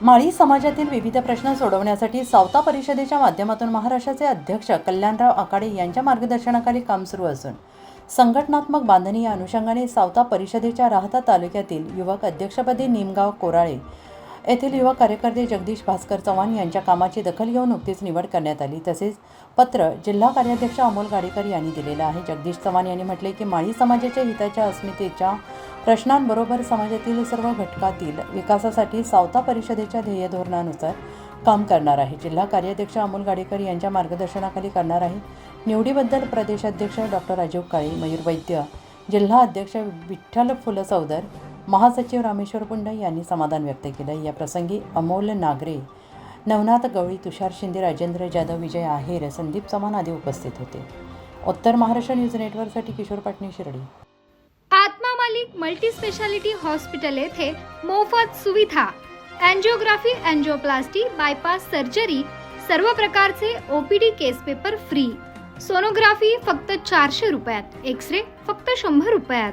माळी समाजातील विविध प्रश्न सोडवण्यासाठी सावता परिषदेच्या माध्यमातून महाराष्ट्राचे अध्यक्ष कल्याणराव आकाडे यांच्या मार्गदर्शनाखाली काम सुरू असून संघटनात्मक बांधणी या अनुषंगाने सावता परिषदेच्या राहता तालुक्यातील युवक अध्यक्षपदी निमगाव कोराळे येथील युवा कार्यकर्ते जगदीश भास्कर चव्हाण यांच्या कामाची दखल घेऊन नुकतीच निवड करण्यात आली. तसेच पत्र जिल्हा कार्याध्यक्ष अमोल गाडेकर यांनी दिलेलं आहे. जगदीश चव्हाण यांनी म्हटले की माळी समाजाच्या हिताच्या अस्मितेच्या प्रश्नांबरोबर समाजातील सर्व घटकातील विकासासाठी सावता परिषदेच्या ध्येय धोरणानुसार काम करणार आहे. जिल्हा कार्याध्यक्ष अमोल गाडेकर यांच्या मार्गदर्शनाखाली करणार आहे. निवडीबद्दल प्रदेशाध्यक्ष डॉक्टर राजीव काळे मयूर वैद्य जिल्हा अध्यक्ष विठ्ठल फुलसौदर महासचिव रामेश्वर पुंड यांनी समाधान व्यक्त केलं. या प्रसंगी अमोल नागरे नवनाथ गवळी तुषार शिंदे राजेंद्र जाधव विजय आहेर संदीप चव्हाण आदी उपस्थित होते. उत्तर महाराष्ट्र न्यूज नेटवर्कसाठी Kishor Patne Shirdi. Atma Malik multi speciality hospital येथे मोफत सुविधा. अँजिओग्राफी अँजिओप्लास्टी बायपास सर्जरी सर्व प्रकारचे OPD case paper free. Sonography फक्त चारशे रुपयात एक्स रे फक्त शंभर रुपयात.